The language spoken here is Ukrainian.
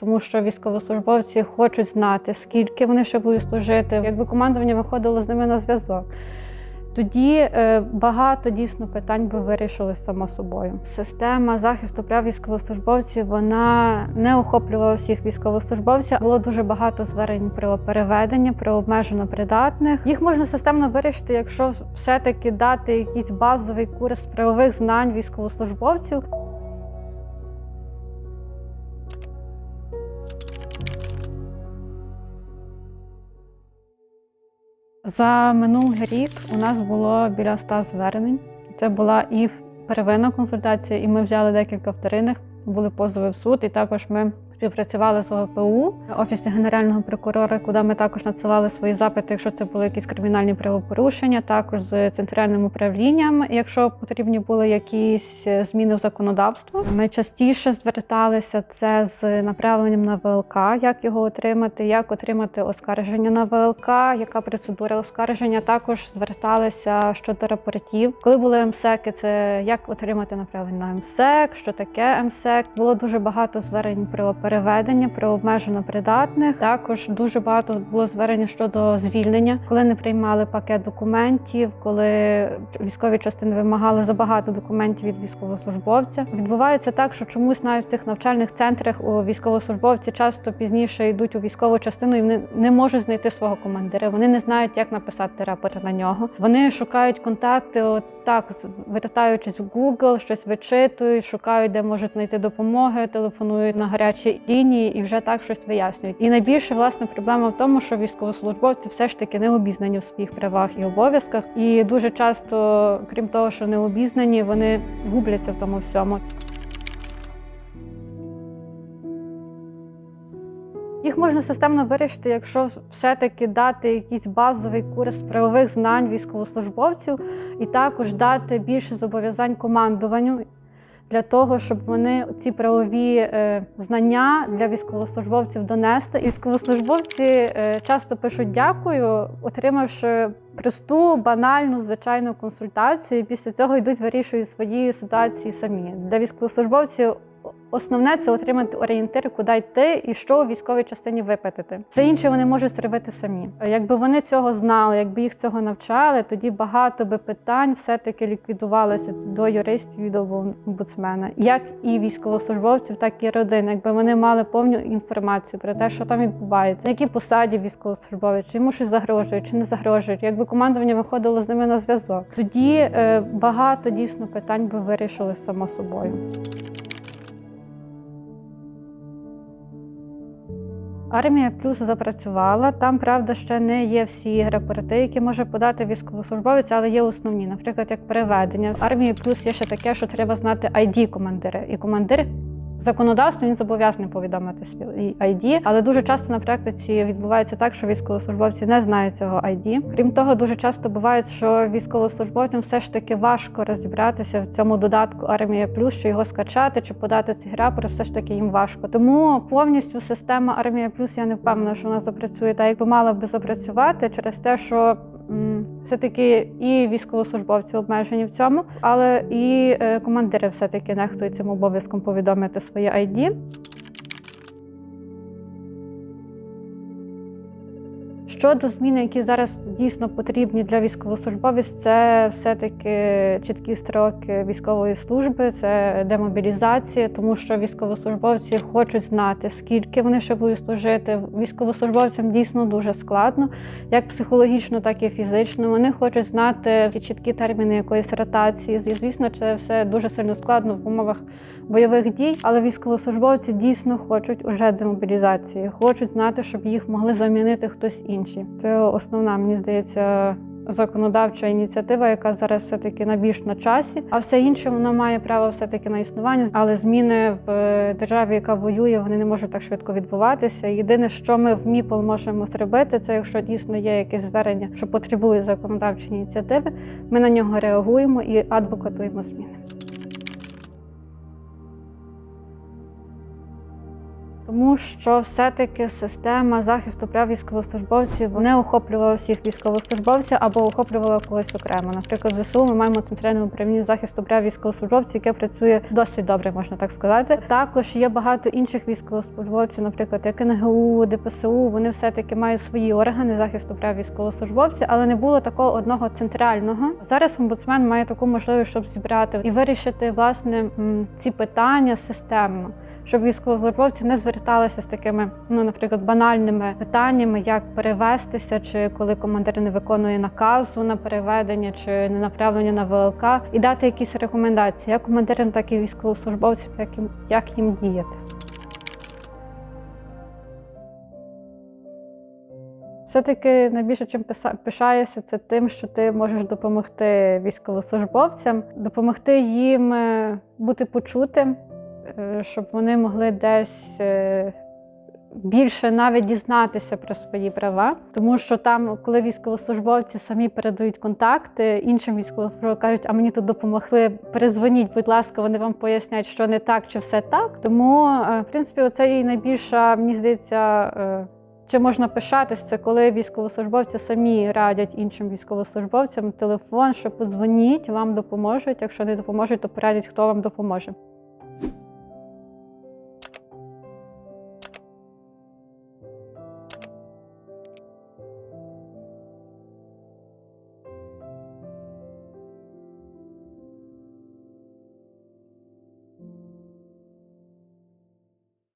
Тому що військовослужбовці хочуть знати, скільки вони ще будуть служити. Якби командування виходило з ними на зв'язок, тоді е, багато дійсно питань би вирішилось само собою. Система захисту прав військовослужбовців вона не охоплювала всіх військовослужбовців. Було дуже багато звернень про переведення, про обмежено придатних. Їх можна системно вирішити, якщо все-таки дати якийсь базовий курс правових знань військовослужбовців. За минулий рік у нас було біля 100 звернень. Це була і первинна консультація, і ми взяли декілька вторинних, були позови в суд, і також ми співпрацювали з ОГПУ, Офісі Генерального прокурора, куди ми також надсилали свої запити, якщо це були якісь кримінальні правопорушення, також з центральним управлінням, якщо потрібні були якісь зміни в законодавство. Ми частіше зверталися це з направленням на ВЛК, як його отримати, як отримати оскарження на ВЛК, яка процедура оскарження. Також зверталися щодо рапортів. Коли були МСЕКи, це як отримати направлення на МСЕК, що таке МСЕК. Було дуже багато звернень про переведення, про обмежено придатних. Також дуже багато було звернень щодо звільнення, коли не приймали пакет документів, коли військові частини вимагали забагато документів від військовослужбовця. Відбувається так, що чомусь навіть в цих навчальних центрах у військовослужбовці часто пізніше йдуть у військову частину і вони не можуть знайти свого командира. Вони не знають, як написати рапорт на нього. Вони шукають контакти, от так вертаючись в Google, щось вичитують, шукають, де можуть знайти допомоги, телефонують на гарячі лінії і вже так щось вияснюють. І найбільше власне проблема в тому, що військовослужбовці все ж таки не обізнані в своїх правах і обов'язках. І дуже часто, крім того, що не обізнані, вони губляться в тому всьому. Їх можна системно вирішити, якщо все-таки дати якийсь базовий курс правових знань військовослужбовців, і також дати більше зобов'язань командуванню для того, щоб вони ці правові е, знання для військовослужбовців донести. Військовослужбовці е, часто пишуть дякую, отримавши просту, банальну, звичайну консультацію, і після цього йдуть вирішують свої ситуації самі. Для військовослужбовців Основне це отримати орієнтир, куди йти і що у військовій частині випитати. Все інше вони можуть зробити самі. Якби вони цього знали, якби їх цього навчали, тоді багато би питань все-таки ліквідувалося до юристів і до омбудсмена, як і військовослужбовців, так і родин. Якби вони мали повну інформацію про те, що там відбувається, на якій посаді військовослужбовець, чи йому щось загрожує, чи не загрожує, якби командування виходило з ними на зв'язок. Тоді е, багато дійсно питань би вирішили само собою. Армія плюс запрацювала. Там, правда, ще не є всі рапорти, які може подати військовослужбовець, але є основні, наприклад, як переведення. В армії плюс є ще таке, що треба знати ID командира. І командир законодавство він зобов'язаний повідомити свій ID, але дуже часто на практиці відбувається так, що військовослужбовці не знають цього ID. Крім того, дуже часто буває, що військовослужбовцям все ж таки важко розібратися в цьому додатку Армія Плюс, чи його скачати, чи подати цей рапорт, все ж таки їм важко. Тому повністю система Армія Плюс я не впевнена, що вона запрацює так, як би мала би запрацювати через те, що все-таки і військовослужбовці обмежені в цьому, але і е, командири все-таки нехтують цим обов'язком повідомити своє ID. Щодо змін, які зараз дійсно потрібні для військовослужбовців, це все-таки чіткі строки військової служби, це демобілізація, тому що військовослужбовці хочуть знати, скільки вони ще будуть служити. Військовослужбовцям дійсно дуже складно, як психологічно, так і фізично. Вони хочуть знати чіткі терміни якоїсь ротації. І, звісно, це все дуже сильно складно в умовах бойових дій, але військовослужбовці дійсно хочуть уже демобілізації, хочуть знати, щоб їх могли замінити хтось інший. Це основна, мені здається. Законодавча ініціатива, яка зараз все таки на більш на часі, а все інше воно має право все таки на існування. Але зміни в державі, яка воює, вони не можуть так швидко відбуватися. Єдине, що ми в МІПЛ можемо зробити, це якщо дійсно є якесь звернення, що потребує законодавчої ініціативи, ми на нього реагуємо і адвокатуємо зміни. Тому що все-таки система захисту прав військовослужбовців не охоплювала всіх військовослужбовців або охоплювала когось окремо. Наприклад, в ЗСУ ми маємо центральне управління захисту прав військовослужбовців, яке працює досить добре, можна так сказати. Також є багато інших військовослужбовців, наприклад, як НГУ, ДПСУ. Вони все-таки мають свої органи захисту прав військовослужбовців, але не було такого одного центрального. Зараз омбудсмен має таку можливість, щоб зібрати і вирішити власне ці питання системно. Щоб військовослужбовці не зверталися з такими, ну, наприклад, банальними питаннями, як перевестися, чи коли командир не виконує наказу на переведення, чи не направлення на ВЛК, і дати якісь рекомендації, як командирам, так і військовослужбовцям, як їм, як їм діяти. Все-таки найбільше чим пишаюся, це тим, що ти можеш допомогти військовослужбовцям, допомогти їм е, бути почутим, щоб вони могли десь е, більше навіть дізнатися про свої права. Тому що там, коли військовослужбовці самі передають контакти, іншим військовослужбовцям кажуть, а мені тут допомогли, перезвоніть, будь ласка, вони вам пояснять, що не так чи все так. Тому, е, в принципі, оце і найбільша, мені здається. е, чи можна пишатись, це коли військовослужбовці самі радять іншим військовослужбовцям телефон, що позвоніть, вам допоможуть. Якщо не допоможуть, то порадять, хто вам допоможе.